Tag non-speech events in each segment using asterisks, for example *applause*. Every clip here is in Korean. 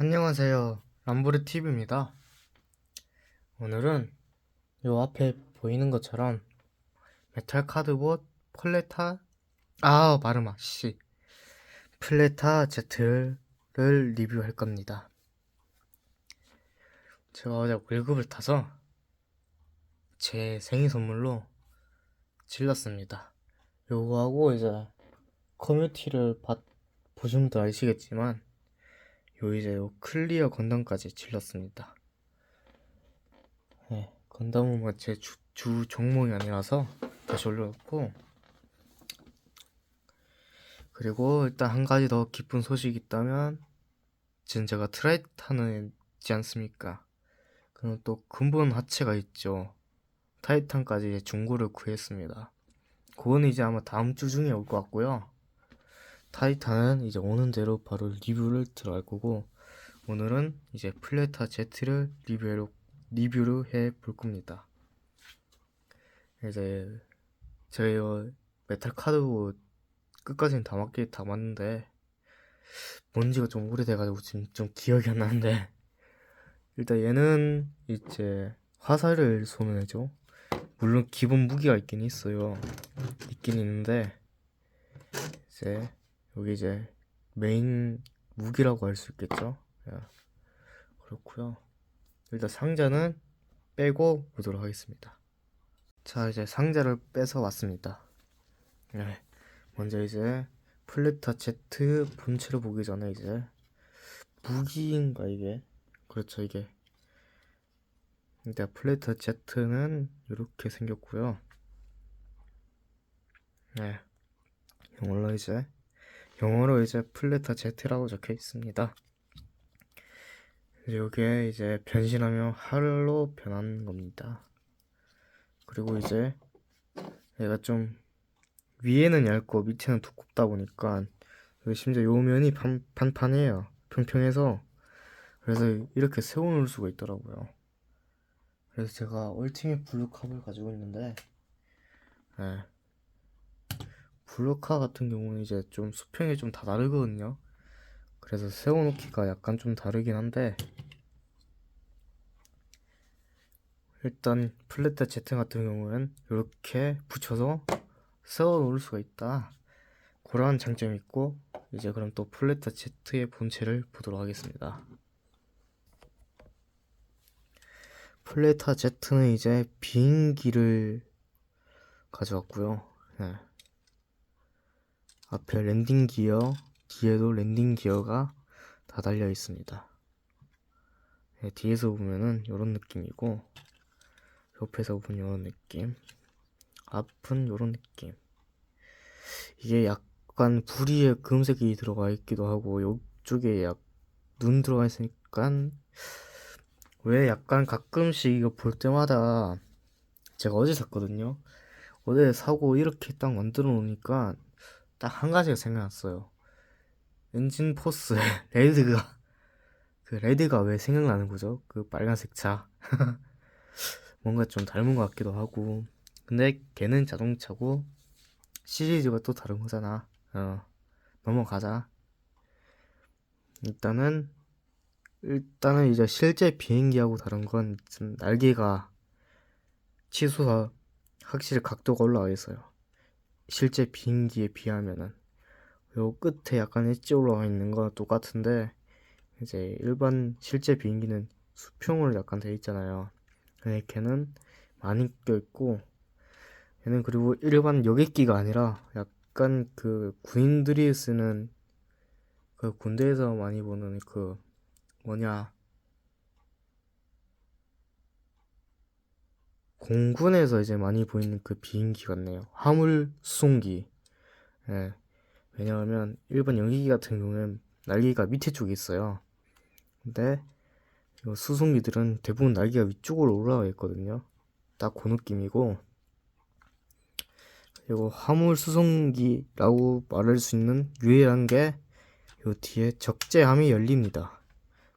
안녕하세요. 람보르 TV입니다. 오늘은 요 앞에 보이는 것처럼 메탈 카드봇 폴레타 아 마르마 씨 플레타 Z를 리뷰할 겁니다. 제가 어제 월급을 타서 제 생일 선물로 질렀습니다. 요거하고 이제 커뮤니티를 봤- 보신 분들 아시겠지만 요 이제 요 클리어 건담까지 질렀습니다. 네, 건담은 뭐제 주, 주 종목이 아니라서 다시 올려놓고 그리고 일단 한 가지 더 기쁜 소식이 있다면 지금 제가 트라이탄을 있지 않습니까? 그럼 또 근본 하체가 있죠. 타이탄까지 중고를 구했습니다. 그거는 이제 아마 다음 주 중에 올 것 같고요. 타이탄은 이제 오는 대로 바로 리뷰를 들어갈 거고 오늘은 이제 플레타 Z를 리뷰로 리뷰를 해 볼 겁니다. 이제 제가 이거 메탈 카드 끝까지는 다 맞게 다 맞는데 뭔지가 좀 오래돼가지고 지금 좀 기억이 안 나는데 *laughs* 일단 얘는 이제 화살을 쏘는애죠. 물론 기본 무기가 있긴 있어요. 있긴 있는데 이제 여기 이제 메인 무기라고 할 수 있겠죠. 야, 그렇고요. 일단 상자는 빼고 보도록 하겠습니다. 자 이제 상자를 빼서 왔습니다. 네, 먼저 이제 플레타 Z 본체를 보기 전에 이제 무기인가 이게 그렇죠 이게 일단 플레타 Z는 이렇게 생겼고요. 네, 영어로 이제 영어로 이제 플레타 Z라고 적혀 있습니다. 여기에 이제 변신하면 활로 변하는 겁니다. 그리고 이제 얘가 좀 위에는 얇고 밑에는 두껍다 보니까 심지어 요 면이 판, 판판해요. 평평해서 그래서 이렇게 세워놓을 수가 있더라고요. 그래서 제가 얼티밋 블루캅을 가지고 있는데 네. 블루카 같은 경우는 이제 좀 수평이 좀 다 다르거든요. 그래서 세워놓기가 약간 좀 다르긴 한데 일단 플레타 Z 같은 경우는 이렇게 붙여서 세워놓을 수가 있다. 그러한 장점이 있고 이제 그럼 또 플레타 Z의 본체를 보도록 하겠습니다. 플레타 Z는 이제 비행기를 가져왔고요. 네. 앞에 랜딩 기어, 뒤에도 랜딩 기어가 다 달려 있습니다. 네, 뒤에서 보면은 이런 느낌이고, 옆에서 보면 이런 느낌, 앞은 이런 느낌. 이게 약간 부리에 금색이 들어가 있기도 하고, 이쪽에 약 눈 들어가 있으니까, 왜 약간 가끔씩 이거 볼 때마다 제가 어제 샀거든요. 어제 사고 이렇게 딱 만들어 놓으니까 딱 한 가지가 생각났어요. 엔진 포스 *laughs* 레드가 그 레드가 왜 생각나는 거죠? 그 빨간색 차 *laughs* 뭔가 좀 닮은 것 같기도 하고 근데 걔는 자동차고 시리즈가 또 다른 거잖아. 어 넘어가자. 일단은 일단은 이제 실제 비행기하고 다른 건좀 날개가 치수가 확실히 각도가 올라와 있어요. 실제 비행기에 비하면은 요 끝에 약간 엣지 올라와 있는 거 똑같은데 이제 일반 실제 비행기는 수평으로 약간 돼 있잖아요. 근데 걔는 많이 껴 있고 얘는 그리고 일반 여객기가 아니라 약간 그 군인들이 쓰는 그 군대에서 많이 보는 그 뭐냐 공군에서 이제 많이 보이는 그 비행기 같네요. 화물 수송기. 예. 왜냐하면 일반 연기기 같은 경우는 날개가 밑에 쪽에 있어요. 근데 이 수송기들은 대부분 날개가 위쪽으로 올라와 있거든요. 딱 그 느낌이고 그리고 화물 수송기라고 말할 수 있는 유일한 게 요 뒤에 적재함이 열립니다.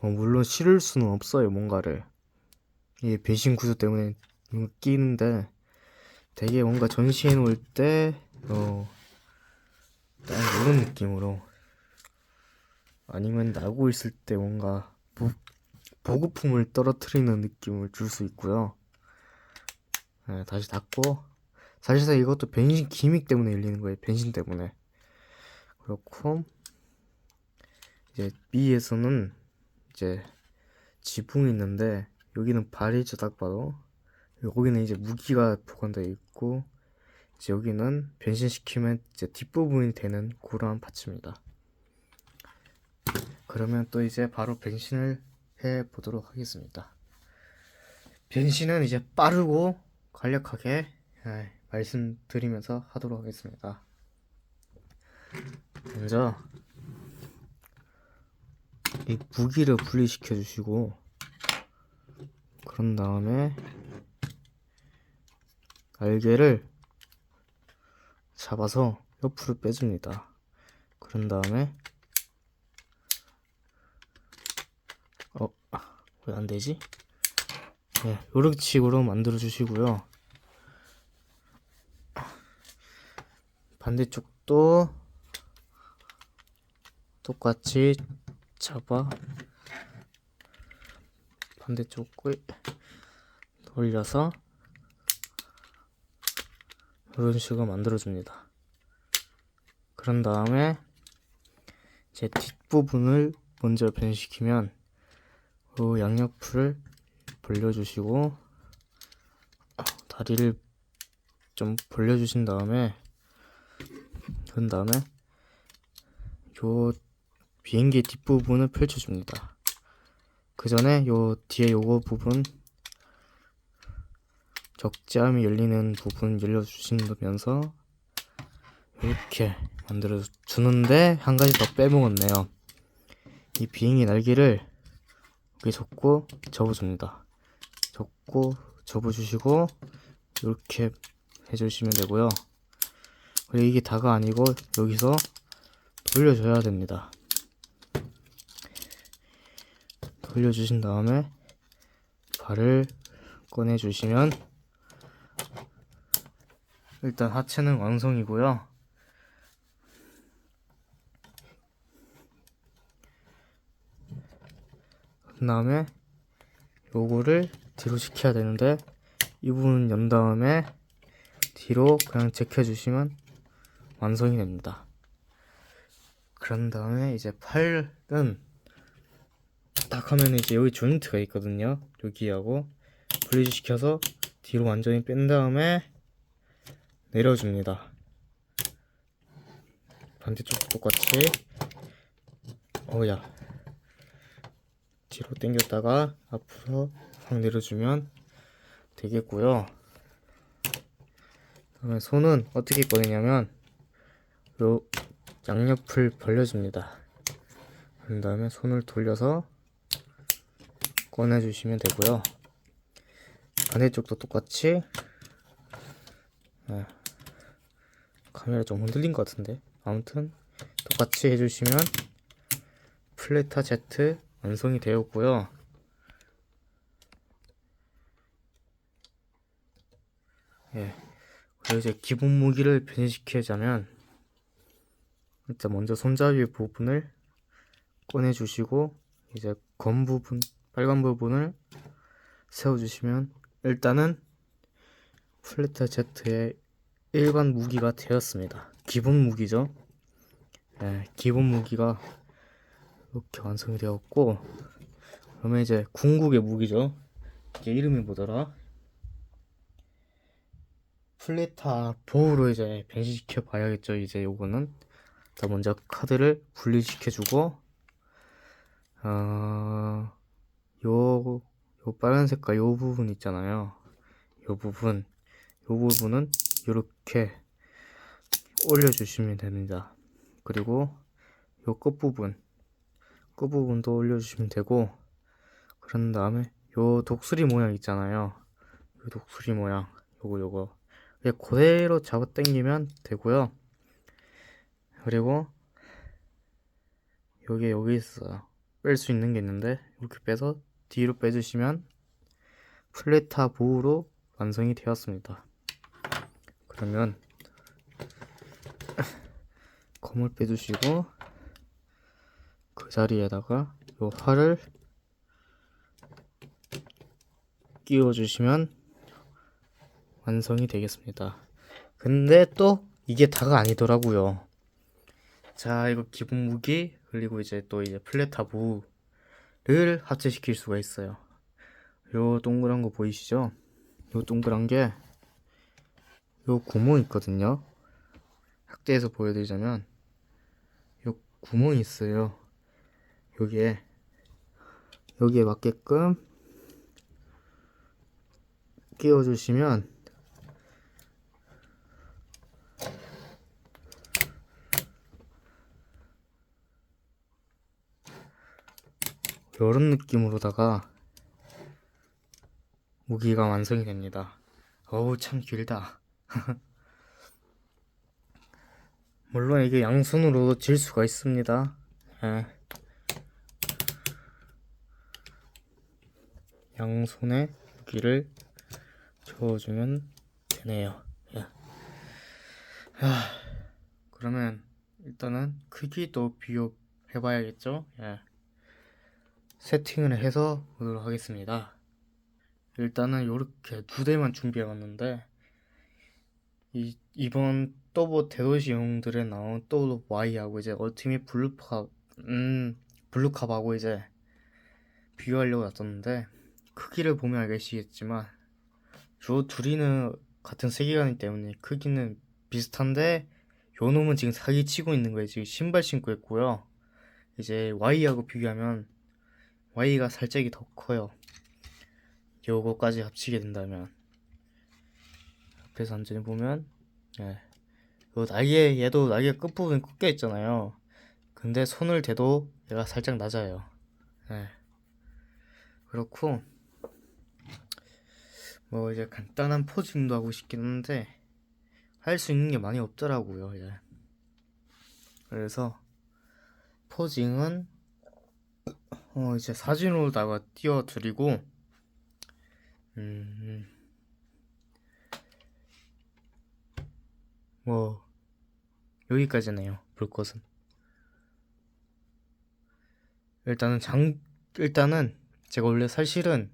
뭐 물론 실을 수는 없어요, 뭔가를. 이게 배신 구조 때문에 끼는데 되게 뭔가 전시해 놓을 때 어, 딱 이런 느낌으로 아니면 나고 있을 때 뭔가 보, 보급품을 떨어뜨리는 느낌을 줄 수 있고요. 네, 다시 닫고 사실상 이것도 변신 기믹 때문에 열리는 거예요. 변신 때문에. 그렇고 이제 B에서는 이제 지붕이 있는데 여기는 발이죠 딱 봐도 여기는 이제 무기가 보관되어 있고 이제 여기는 변신시키면 이제 뒷부분이 되는 그러한 파츠입니다. 그러면 또 이제 바로 변신을 해 보도록 하겠습니다. 변신은 이제 빠르고 간략하게 예, 말씀드리면서 하도록 하겠습니다. 먼저 이 무기를 분리시켜 주시고 그런 다음에 날개를 잡아서 옆으로 빼줍니다. 그런 다음에 어, 왜 안 되지? 네, 요렇게 식으로 만들어 주시고요. 반대쪽도 똑같이 잡아 반대쪽을 돌려서 이런 식으로 만들어 줍니다. 그런 다음에 제 뒷부분을 먼저 변시키면 그 양옆을 벌려주시고 다리를 좀 벌려주신 다음에 그런 다음에 요 비행기 뒷부분을 펼쳐줍니다. 그 전에 요 뒤에 요거 부분 적재함이 열리는 부분 열려주시면서 이렇게 만들어 주는데 한 가지 더 빼먹었네요. 이 비행기 날개를 여기 접고 접어줍니다. 접고 접어주시고 이렇게 해주시면 되고요. 그리고 이게 다가 아니고 여기서 돌려줘야 됩니다. 돌려주신 다음에 발을 꺼내주시면 일단 하체는 완성이고요. 그 다음에 요거를 뒤로 시켜야 되는데 이 부분 연 다음에 뒤로 그냥 제껴주시면 완성이 됩니다. 그런 다음에 이제 팔은 딱 하면 이제 여기 조인트가 있거든요. 여기하고 분리시켜서 뒤로 완전히 뺀 다음에 내려줍니다. 반대쪽 똑같이 어야 뒤로 당겼다가 앞으로 확 내려주면 되겠고요. 그다음에 손은 어떻게 꺼내냐면 요 양옆을 벌려줍니다. 그 다음에 손을 돌려서 꺼내주시면 되고요. 반대쪽도 똑같이 네. 카메라 좀 흔들린 것 같은데 아무튼 똑같이 해주시면 플레타 Z 완성이 되었고요. 예. 그리고 이제 기본 무기를 변신시키자면 일단 먼저 손잡이 부분을 꺼내 주시고 이제 검 부분 빨간 부분을 세워 주시면 일단은 플레타 Z의 일반 무기가 되었습니다. 기본 무기죠. 네, 기본 무기가 이렇게 완성이 되었고 그러면 이제 궁극의 무기죠. 이게 이름이 뭐더라? 플레타 보우로 이제 변신시켜 봐야겠죠. 이제 요거는 자 먼저 카드를 분리시켜주고 어, 요, 요 빨간 색깔 요 부분 있잖아요. 요 부분, 요 부분은 이렇게 올려주시면 됩니다. 그리고 요 끝부분, 끝부분도 올려주시면 되고 그런 다음에 요 독수리 모양 있잖아요. 요 독수리 모양, 요거 요거 그냥 그대로 잡아 당기면 되고요. 그리고 여기 여기 있어요. 뺄 수 있는 게 있는데 이렇게 빼서 뒤로 빼주시면 플레타 보호로 완성이 되었습니다. 그러면 *laughs* 검을 빼주시고 그 자리에다가 요 활을 끼워주시면 완성이 되겠습니다. 근데 또 이게 다가 아니더라고요. 자, 이거 기본 무기 그리고 이제 또 이제 플레타부를 합체시킬 수가 있어요. 요 동그란 거 보이시죠? 요 동그란 게 요 구멍 있거든요. 확대해서 보여드리자면 요 구멍이 있어요. 여기에 여기에 맞게끔 끼워주시면 이런 느낌으로다가 무기가 완성이 됩니다. 어우 참 길다. *laughs* 물론 이게 양손으로도 질 수가 있습니다. 예. 양손에 무기를 저어주면 되네요. 예. 하, 그러면 일단은 크기도 비교해봐야겠죠? 예. 세팅을 해서 보도록 하겠습니다. 일단은 이렇게 두 대만 준비해 왔는데 이 이번 또보 대도시 영웅들에 나온 또보 Y하고 이제 얼티밋 블루캅 음 블루캅하고 이제 비교하려고 놨었는데 크기를 보면 알겠시겠지만 요 둘이는 같은 세계관이기 때문에 크기는 비슷한데 요 놈은 지금 사기치고 있는 거예요. 지금 신발 신고 있고요. 이제 Y하고 비교하면 Y가 살짝이 더 커요. 요거까지 합치게 된다면 앞에서 완전히 보면 예. 요 날개 얘도 날개 끝부분 꺾여 있잖아요. 근데 손을 대도 얘가 살짝 낮아요. 예. 그렇고 뭐 이제 간단한 포징도 하고 싶긴 한데 할 수 있는 게 많이 없더라고요. 이제. 그래서 포징은 어 이제 사진으로다가 띄워드리고 음, 뭐, 여기까지네요, 볼 것은. 일단은 장, 일단은 제가 원래 사실은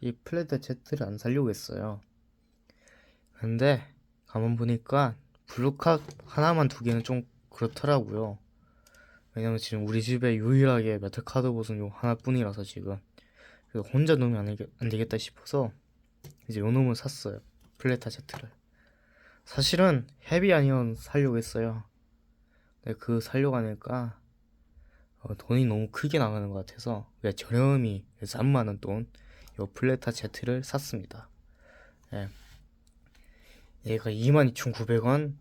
이 플레드 Z를 안 살려고 했어요. 근데, 가만 보니까 블루캅 하나만 두 개는 좀 그렇더라고요. 왜냐면 지금 우리 집에 유일하게 메탈 카드 보스는 요 하나뿐이라서 지금. 그래서 혼자 놓으면 안, 되겠- 안 되겠다 싶어서 이제 요 놈을 샀어요. 플레타 제트를. 사실은 헤비 아니언 살려고 했어요. 근데 그 살려고 하니까 어, 돈이 너무 크게 나가는 것 같아서 그냥 저렴히 3만원 돈 요 플레타 제트를 샀습니다. 예. 얘가 22,900원,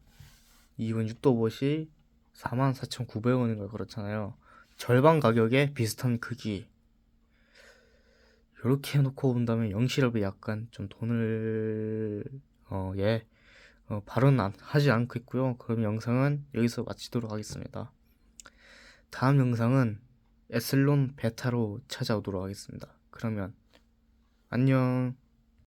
2분 6도봇이 44,900원인가 그렇잖아요. 절반 가격에 비슷한 크기. 이렇게 해놓고 본다면 영실업이 약간 좀 돈을 어, 예 어, 발언 안, 하지 않고 있고요. 그럼 영상은 여기서 마치도록 하겠습니다. 다음 영상은 에슬론 베타로 찾아오도록 하겠습니다. 그러면 안녕.